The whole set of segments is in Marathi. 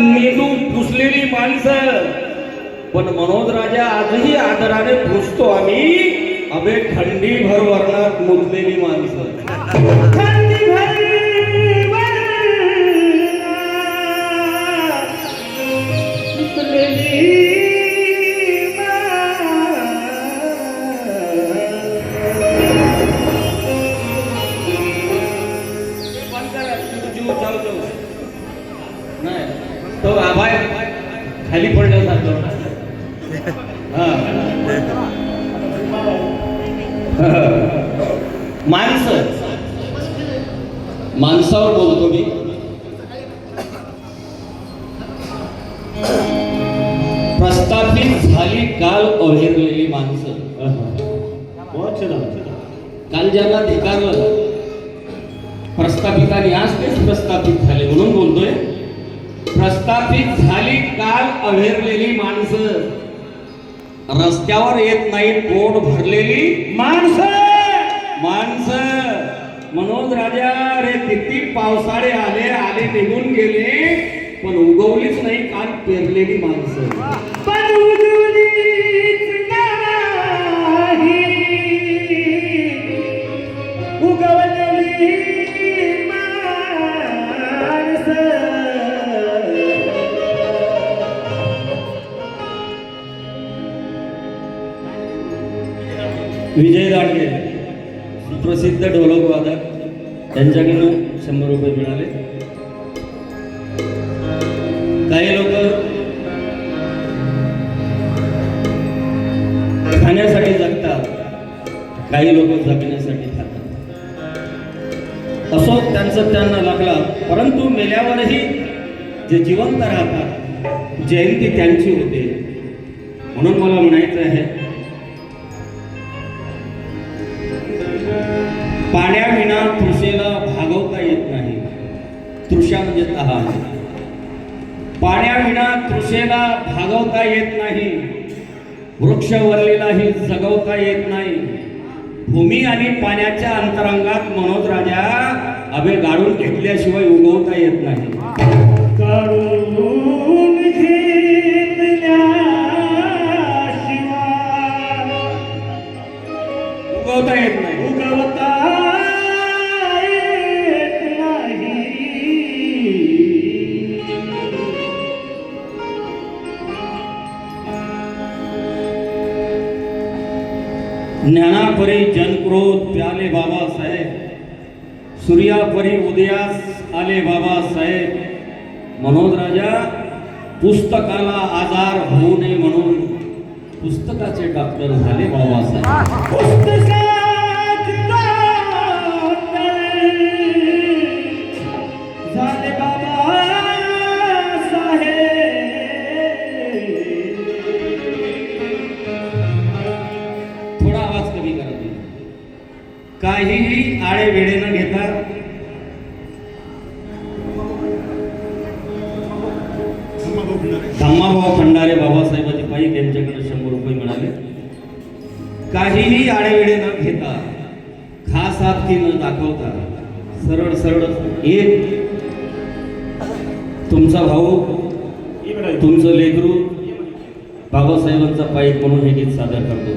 मेंदू पुसलेली माणसं. पण मनोज राजा आजही आदराने पुसतो आम्ही. अबे खंडी भर वर्णात मुजलेली माणसं. थंडी भरी. नाही. तो आभाय खाली पडल्यासारखं जातो. माणसं. माणसावर बोलतो मी. प्रस्थापित झाली काल अहेरलेली माणसं. काल ज्यांना धिकारलं. प्रस्थापितांनी आज तेच प्रस्थापित झाले म्हणून बोलतोय. प्रस्थापित झाली काल अवेरलेली माणसं. रस्त्यावर येत नाही पोट भरलेली माणसं. माणसं. मनोज राजा रे किती पावसाळे आले आले निघून गेले पण उगवलीच नाही काल पेरलेली माणसं. पण नाही. उगवलेली माणसं. विजय दांडगे सुप्रसिद्ध ढोलक वादक त्यांच्याकडून शंभर रुपये मिळाले. काही लोक खाण्यासाठी जगतात काही लोक जगण्यासाठी खातात. असो त्यांचं त्यांना लागला परंतु मेल्यावरही जे जिवंत राहतात जयंती त्यांची होते. म्हणून मला म्हणायचं आहे तृषा म्हणजे तहान पाण्याविना तृषेला भागवता येत नाही. वृक्ष वरलेलाही जगवता येत नाही. भूमी आणि पाण्याच्या अंतरंगात मनोज राजा अभे गाडून घेतल्याशिवाय उगवता येत नाही. ज्ञानापरी जनक्रोध प्याले बाबासाहेब सूर्यापरी उदयास आले बाबासाहेब मनोज राजा पुस्तकाला आजार होऊ नये म्हणून पुस्तकाचे डॉक्टर झाले बाबासाहेब पुस्तकात काही आळे वेळे न घेता धम्माभाऊ खंडारे बाबासाहेबांचे पाईक यांच्याकडे शंभर रुपये मिळाले. काहीही आडेवेळे न घेता खास आपती न दाखवता. सरळ सरळ एक तुमचा भाऊ तुमचं लेकरू बाबासाहेबांचा पाईक म्हणून हे गीत सादर करतो.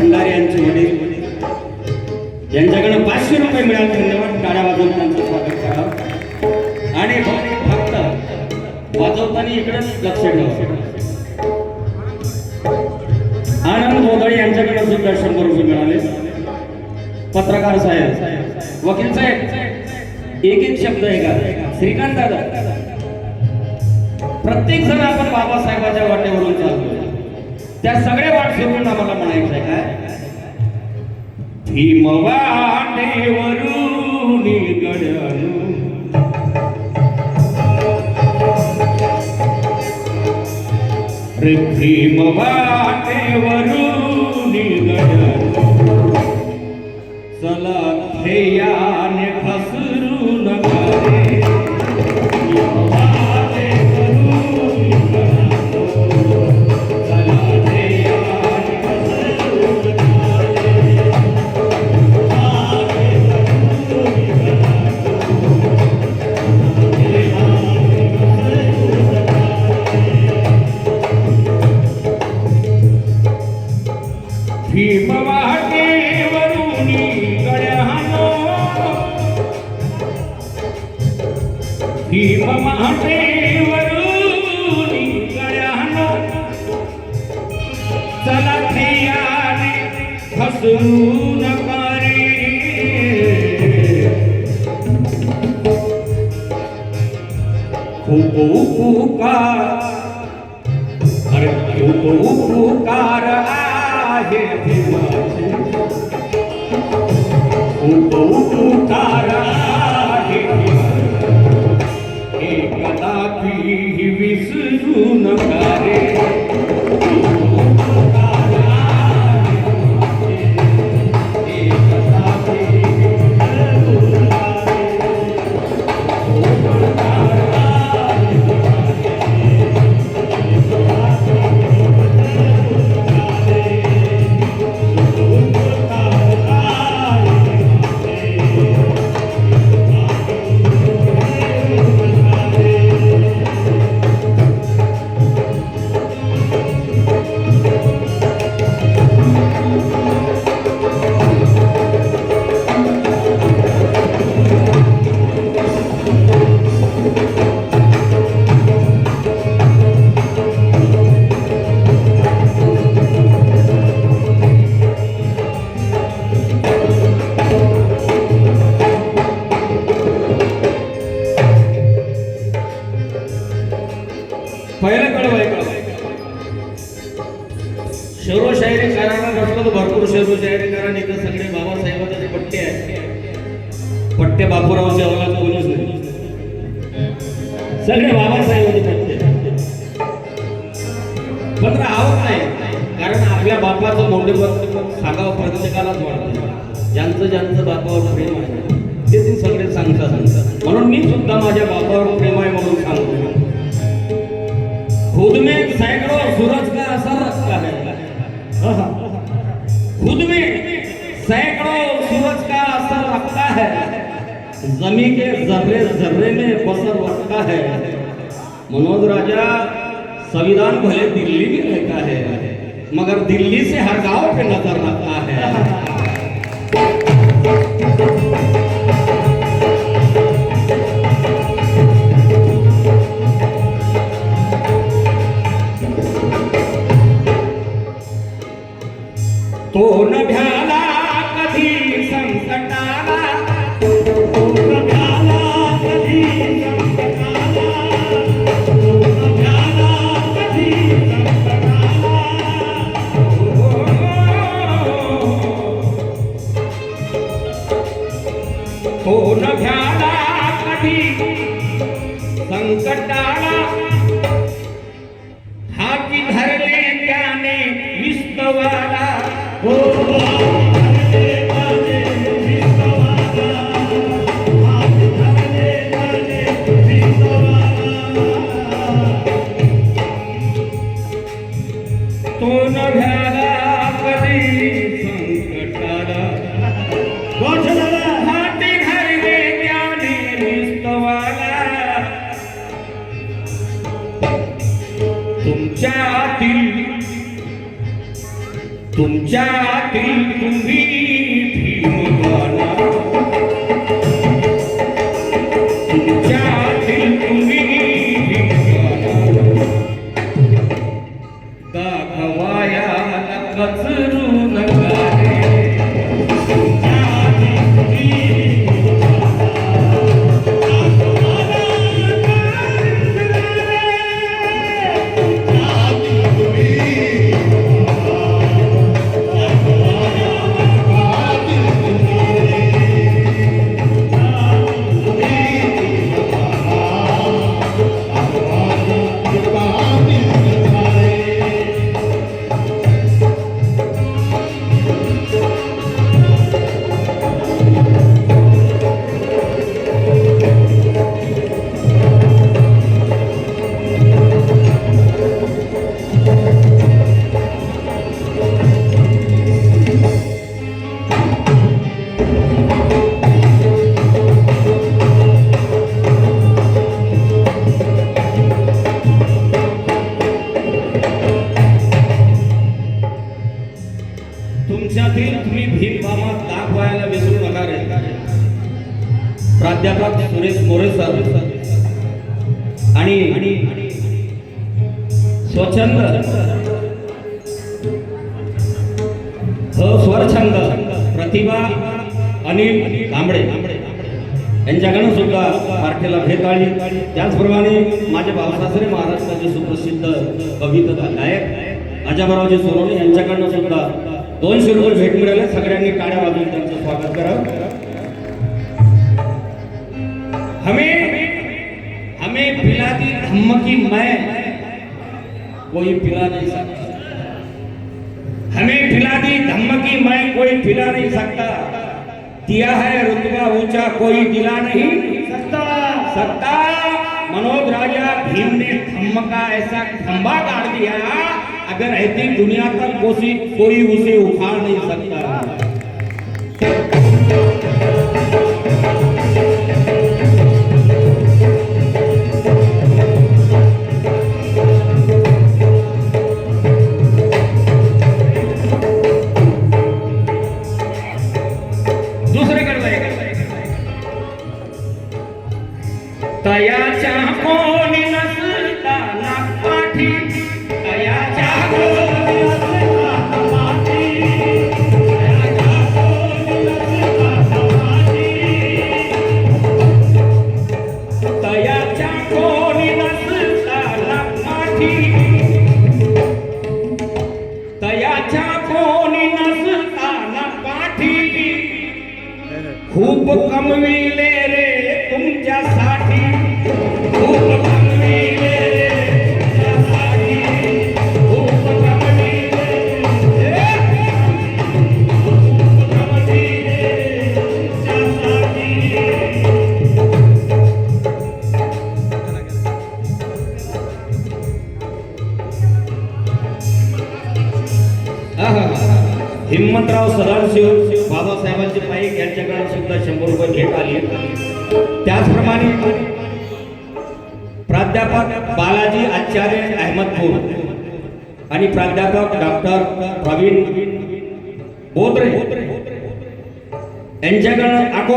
भंडारे यांचे वडील यांच्याकडे पाचशे रुपये मिळाले धन्यवाद. टाळ्या वाजवून त्यांचं स्वागत करा. आणि फक्त वाजवताना इकडेच लक्ष ठेवा. आनंद गोदळे यांच्याकडे सुद्धा शंभर रुपये मिळाले. पत्रकार साहेब वकील साहेब एक एक शब्द आहे. का श्रीकांत दादा प्रत्येक जण आपण बाबासाहेबाच्या वाटेवरून चालतो त्या सगळ्या वाट आम्हाला म्हणायचं आहे काय? भीमवाटेवरून रे भीमवाटेवरून वाटेवरून गड्यानु चला ध्येयाने घसरू नका उपकार अरे खूप उपकार आहे. देवाचे खूप उपकार आहे. एकदा विसरू नका रे सगळे बाबासाहेबांचे पट्टे पण राहावं नाही. कारण आपल्या बापाचं मोठेपण सांगावं प्रत्येकालाच वाटतं. ज्यांचं ज्यांचं बापावर प्रेम आहे ते ते सगळे सांगता सांगतात. म्हणून मी सुद्धा माझ्या बापावर प्रेम आहे म्हणून सांगतो. खुद में सैकड़ो सूरज का असर रखता है. खुद में सैकड़ो सूरज का असर रखता है. जमी के जर्रे जर्रे में बसर रखता है. मनोज राजा संविधान भले दिल्ली में रहता है, मगर दिल्ली से हर गाँव पे नज़र रखता है। तो न भ्याला You. स्वच्छंद. स्वरछंद प्रतिभा अनिल कांबळे. यांच्याकडनं सुद्धा पार्टीला भेटाळी. त्याचप्रमाणे माझे बाबासासरे महाराष्ट्राचे सुप्रसिद्ध कविता गायक अजाबरावजी सोनवणे यांच्याकडनं सुद्धा दोनशे रुपये भेट मिळाले. सगळ्यांनी टाळ्या वाजवून त्यांचं स्वागत करावं हमें हमें पिला दी धम्म की मैं. कोई पिला नहीं सकता। हमें पिला दी धम्म की मैं कोई पिला नहीं सकता। दिया है रुतबा ऊँचा, कोई दिला नहीं सकता। सकता? मनोज राजा भीम ने धम्म का ऐसा खंबा गाड़ दिया, अगर ऐसी दुनिया तक कोई कोई उसे उखाड़ नहीं सकता। अहमदपूर प्राध्यापक डॉक्टर प्रवीण बोत्रे. यांच्याकडं आको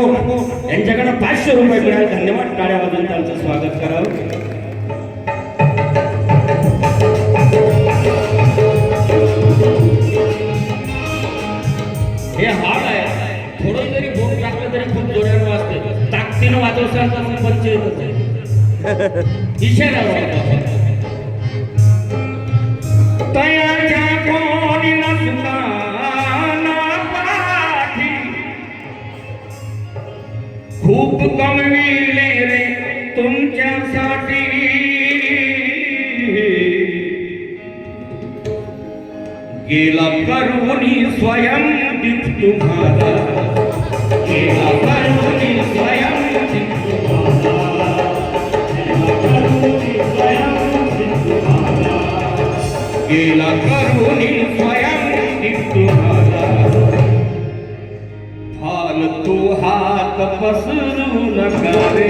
यांच्याकडं पाचशे रुपये मिळाले. धन्यवाद. टाळ्या वाजून त्यांचं स्वागत करावं हे हॉल आहे. थोडं जरी बोट टाकलं तरी खूप जोरानं वाजते ताकदीनं वाजवसाल तर मग इशारा तयाच्या कोणी नसताना खूप कमविले रे तुमच्यासाठी. गेला करून स्वयं दीप तुम्हाला. गेला गेला करुणी स्वयं दीप हात पसरू नका रे.